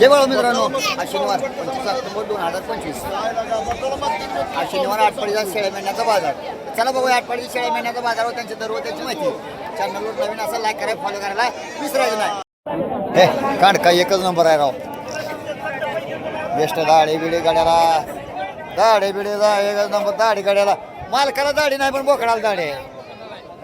जे बाळा मित्रांनो. आज शनिवार पंचवीस ऑक्टोबर दोन हजार पंचवीस. आज शनिवार आठवडीचा शेळ्या महिन्याचा बाजार. चला बघूया आठवडीच्या शेळ्या महिन्याचा बाजार व त्यांच्या दर व त्याची माहिती. चॅनलवर नवीन असं लाईक करायला फॉलो करायला विसरायचं नाही. हे काढ काय एकच नंबर आहे राव. बेस्ट दाढे बिडी गाड्याला. दाढी बिडे दा एकच नंबर दाढी गाड्याला. मालकाला दाढी नाही पण बोकडाला दाढे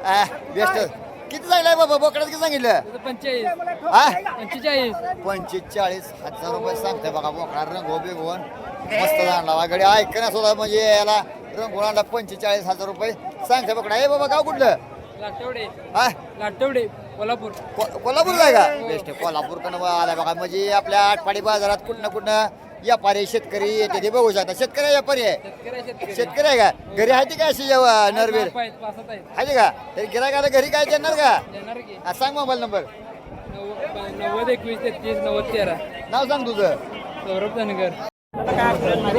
आहे. बेस्ट. किती जायला बाबा? बोकडात किती सांगितलं पंचेचाळीस. हा? पंचेचाळीस. पंचेचाळीस हजार रुपये सांगते बघा बोकडा रंगो बिगवून मस्त आणला गडी ऐकण्या सुद्धा म्हणजे याला रंगवून आणला पंचेचाळीस हजार रुपये. सांगते बोकडा हे बाबा गाव कुठलं? लाटवडे. हा? लाटवडे कोल्हापूर. को- कोल्हापूरला आहे का? बेस्ट कोल्हापूरकडनं आला बघा. म्हणजे आपल्या आटपाडी बाजारात कुठं ना कुठं व्यापारी शेतकरी येते ते बघू शकता. शेतकरी व्यापारी आहे. शेतकरी आहे. का? घरी आहे ते का अशी जेव्हा नरवीर आहे का? तरी गिरायकाला घरी काय देणार का? हा, सांग मोबाईल नंबर. नव्वद नव्वद एकवीस तेहतीस नव्वद तेरा. नाव सांग तुझं. सौरभ धनगर.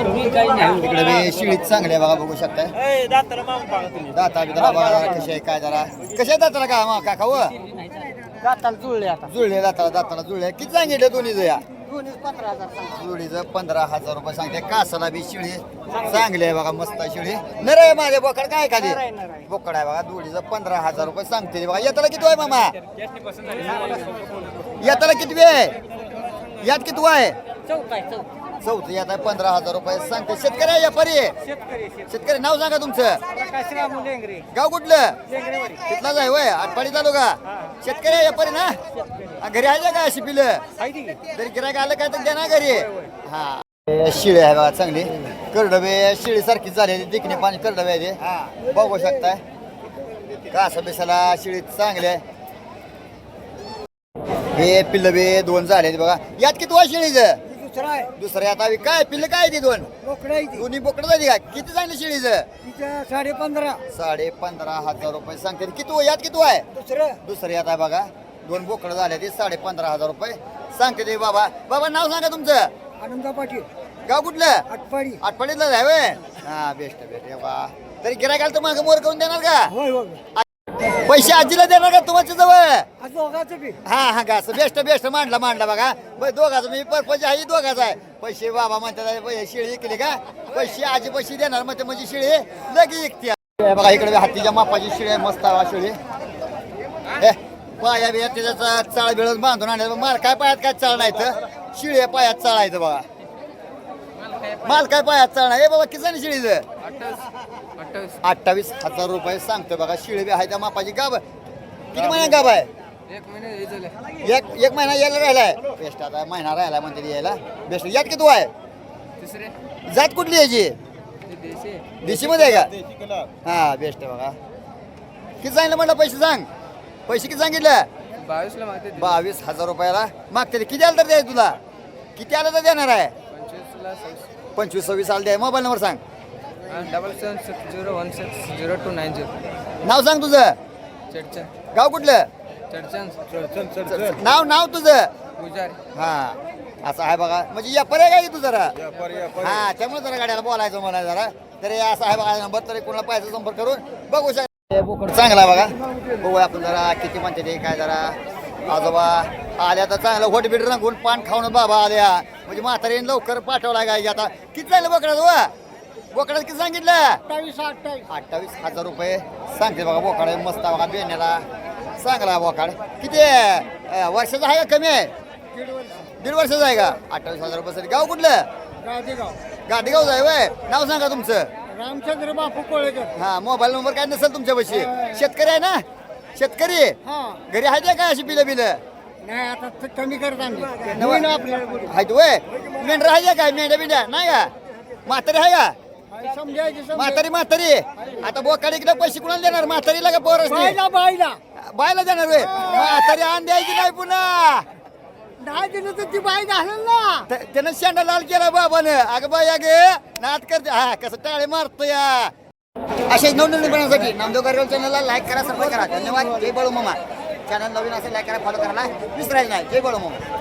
मी शिळीत चांगले बघा बघू शकताय. दाता बिदा बघा जरा कशी आहे काय जरा. कशी आहे दाताला का मा काका व दाताला जुळले आता. जुळले दाताला दाताला जुळले. किती सांगितलं दोन्हीचं पंधरा हजार जुळीचं पंधरा हजार रुपये सांगते. कासाला बी शिळी. चांगली आहे बघा मस्त आहे शिळी. नर आहे माझे बोकड काय खाली बोकड आहे बघा जुळीचं पंधरा हजार रुपये सांगते बघा. येताला किती आहे मामा? येताला किती आहे यात किती आहे चौक आहे चौक. चौथं यात आहे पंधरा हजार रुपये सांगते. शेतकरी आहे व्यापारी आहे शेतकरी शेतकरी. नाव सांगा तुमचं. प्रकाश रामू लेंगरे. गाव कुठलं? लेंगरेवाडी. तिथलाच आहे वय? आटपाडी तालुका? शेतकरी आहे व्यापारी ना? घरी आहे का अशी पिलं? तरी गिरायक आलं काय तर द्या ना घरी. हा. हे शिळी आहे बघा चांगली. करडबे शिळी सारखी झालेली दिकणे पाणी करडबे आहे ते. बघू शकताय कासा बेसाला शिळी चांगली आहे. हे पिल्लं बे दोन झाले बघा. यात किती वाय शिळीचं? दुसरा आहे. दुसरं आता आम्ही काय पिल्लं काय ती दोन? आहे दोन्ही बोकडं झाली का? किती झाली शिळीचं? साडे पंधरा. साडे पंधरा हजार रुपये सांगते. किती? यात किती आहे दुसरं. दुसरी आता बघा. दोन बोकडं झाले ते साडे पंधरा हजार रुपये. सांगते ते बाबा. बाबा नाव सांगा तुमचं. आनंदा पाटील. गाव कुठलं? आटपाडी. आठवडीतलं आहे हा बेस्ट बेस्ट. बा तरी गिरायकाला तर मागं मोर करून देणार का? होय होय पैसे आजीला देणार का तुमच्या जवळ? आज दोघाचं बी. हा हा का? बेस्ट बेस्ट मांडला मांडला बघा. ब- दोघाचं मी पर्पज आहे दोघाचा आहे. पैसे बाबा म्हणतात पैसे शिळी विकली का? पैसे आजी पैसे देणार म्हणते म्हणजे शिळी लगे विकते. हे बघा इकडे हत्तीच्या मापाची शिळी आहे मस्त आहे बा शिळी. हे. पाया बिया त्याचा चाळ बिळत बांधून आणलं. माल काय पायात काय चाळ नाही तर शिळी पायात चाळायचं बघा. माल काय पायात चाळणार हे बाबा किती शिळीचं अठ्ठावीस. हजार रुपये सांगतो बघा. शिळी बी आहे त्या मापाची गाब किती महिना गाब आहे? एक एक महिना यायला राहिलाय? बेस्ट आता महिना राहिला म्हणते यायला. बेस्ट. यात किती आहे? जात कुठली याची? देशे देशी मध्ये आहे का? हा बेस्ट बघा. किती सांगितलं म्हटलं? पैसे सांग. पैसे किती सांगितलं? बावीसला मागते बावीस हजार रुपयाला. मागते. किती आलं तर द्याय तुला? किती आलं तर देणार आहे? पंचवीसला सव्वीस. पंचवीस सव्वीस आलं द्याय मोबाईल नंबर सांग. Double seven six zero one six zero two nine zero नाव सांग तुझं. चडचन. गाव कुठलं? चडचन. नाव नाव तुझं. पुजारी. हा असं आहे बघा. म्हणजे या पर्याय काय तू जरा? हा त्यामुळे जरा गाड्याला बोलायचं मला जरा. तरी असं आहे बघा नंबर तरी कोणाला पाहिजे संपर्क करून बघू शकता. चांगला बघा. बघूया आपण जरा किती म्हणते ते काय जरा. आजोबा आल्या तर चांगलं होट बीट रंगून पान खाऊन बाबा आल्या म्हणजे म्हातारीने लवकर पाठवला काय आता. किती झालं बोकडाचं वा? बोकडाचं किती सांगितलं? अठ्ठावीस अठ्ठावीस. अठ्ठावीस हजार रुपये. सांगते बघा बोकाड मस्त बघा बेण्याला. चांगला बोकाड. किती अं, वर्षाचा आहे का कमी आहे? दीड वर्ष. दीड वर्षाचा आहे का? अठ्ठावीस हजार रुपये गाव कुठलं? गादेगाव. गाडीगाव आहे वय. नाव सांगा तुमचं. रामचंद्र बापू कोळेकर. हा मोबाईल नंबर काय नसेल तुमच्यापाशी शेतकरी आहे ना? शेतकरी? हा. घरी आहे का अशी बिलं बिलं नाही आता ते कमी करत आणली नवा- नवीन आपल्याला बोलू. आहेत वय? मेंढर आहे काय? मेंढ्या बिंड्या नाही का? म्हातारी आहे का? समजायची समजायची. म्हातारी म्हातारी? आता बोकाडी इकडे पैसे कुणाला देणार? म्हातारीला का पोरस बायला बायला बायला देणार वे म्हातारी आण द्यायची नाही पुन्हा. दहा दिलं तर ती बाई घालेल ना. त्या- त्यानं शेंडा लाल केला बाबानं. अगं बाई अगे नाट कर हा कसं टाळे मारतो या असेच नवनवीन बनण्यासाठी नामदेव गाडीवर चॅनलला लाईक करा सबस्क्राईब करा. धन्यवाद. जय बळू मामा. चॅनल नवीन असेल लाईक करा फॉलो करायला विसरायचं नाही. जय बळू मामा.